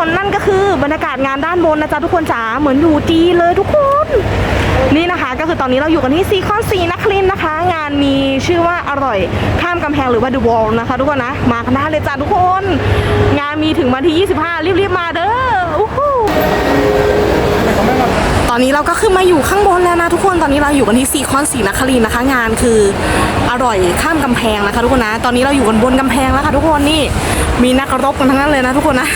คนนั่นก็คือบรรยากาศงานด้านบนนะจ๊ะทุกคนจ๋าเหมือนอยู่จีเลยทุกคน นี่นะคะก็คือตอนนี้เราอยู่กันที่ซีคอนซีนักลินนะคะ งานมีชื่อว่าอร่อยข้ามกำแพงหรือว่าดูวอลนะคะ ทุกคนนะมากันได้เลยจ้าทุกคน งานมีถึงวันที่ 25 รีบๆมาเด้อ อู้หูตอนนี้เราก็ขึ้นมาอยู่ข้างบนแล้วนะทุกคนตอนนี้เราอยู่กันที่ซีคอนสีนครินทร์นะคะ งานคืออร่อยข้ามกำแพงนะคะ ทุกคนนะตอนนี้เราอยู่กันบนกำแพงแล้วค่ะทุกคนนี่มีนักรบกันทั้งนั้นเลยนะทุกคนนะ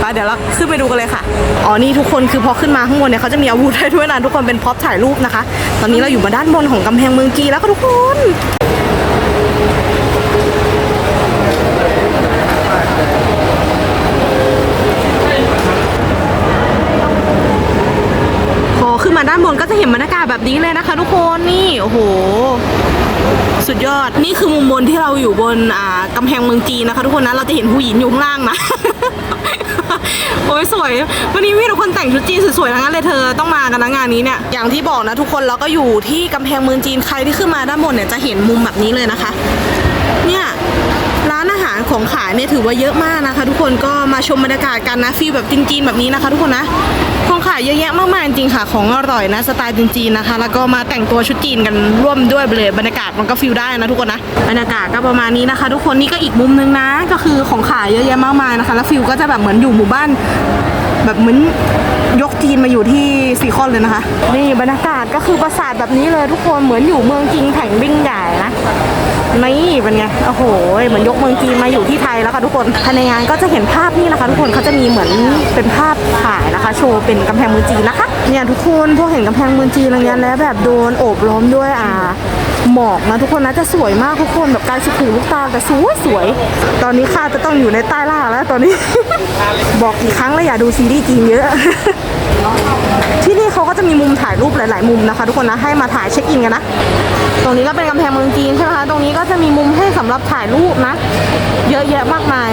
ไปเดี๋ยวเราขึ้นไปดูกันเลยค่ะอ๋อนี่ทุกคนคือพอขึ้นมาข้างบนเนี่ยเขาจะมีอาวุธให้ด้วยนะทุกคนเป็นพร็อพถ่ายรูปนะคะ ตอนนี้เราอยู่มาด้านบนของกำแพงเมืองจีแล้วค่ะทุกคน พอขึ้ นก็จะเห็นบรรยากาศแบบนี้เลยนะคะ ทุกคนนี่โอ้โห สุดยอดนี่คือมุมบนที่เราอยู่บนอ่ากำแพงเมืองจีนนะคะ ทุกคนนะเราจะเห็นผู้หญิงอยู่ข้างล่างนะ โอ้ยสวย วันนี้มีทุกคนแต่งชุดจีนสวยๆทั้งนั้นเลยเธอต้องมากันนะงานนี้เนี่ยอย่างที่บอกนะทุกคนเราก็อยู่ที่กำแพงเมืองจีนใครที่ขึ้นมาด้านบนเนี่ยจะเห็นมุมแบบนี้เลยนะคะ เนี่ย ของขายเนี่ยถือว่าเยอะมากนะคะ ทุกคนก็มาชมบรรยากาศกันนะฟีลแบบจีนๆแบบนี้นะคะ ทุกคนนะของขายเยอะแยะมากมายจริงค่ะของอร่อยนะสไตล์จีนๆนะคะ แล้วก็มาแต่งตัวชุดจีนกันร่วมด้วยไปเลยบรรยากาศมันก็ฟิลได้นะทุกคนนะบรรยากาศก็ประมาณนี้นะคะ ทุกคนนี่ก็อีกมุมนึงนะ ก็คือของขายเยอะแยะมากมายนะคะ แล้วฟิลก็จะแบบเหมือนอยู่หมู่บ้าน แบบเหมือนยกจีนมาอยู่ที่ซีคอนเลยนะคะ นี่บรรยากาศก็คือปราสาทแบบนี้เลยทุกคนเหมือนอยู่เมืองจริงแผ่งบิ่งใหญ่นะนี่เป็นไงโอ้โหเหมือนยกเมืองจีนมาอยู่ที่ไทยแล้วค่ะทุกคนภายในงานก็จะเห็นภาพนี่นะคะ ทุกคนเขาจะมีเหมือนเป็นภาพถ่ายนะคะ โชว์เป็นกำแพงเมืองจีนนะคะเนี่ยทุกคนพวกเห็นกำแพงเมืองจีนอะไรเงี้ยแล้วแบบโดนโอบล้อมด้วยอ่า หมอกนะทุกคนนะจะสวยมากทุกคนแบบการสุขุมลูกตาแต่สวยสวย ตอนนี้ข้าจะต้องอยู่ในใต้ล่าแล้วตอนนี้ บอกกี่ครั้งแล้วอย่าดูซีรีส์จีนเยอะ ที่นี่เขาก็จะมีมุมถ่ายรูปหลาย ๆ มุมนะคะ ทุกคนนะให้มาถ่ายเช็คอินกันนะตรงนี้ก็เป็นกำแพงเมืองจีนใช่ไหมคะตรงนี้ก็จะมีมุมให้สำหรับถ่ายรูปนะ เยอะแยะมากมาย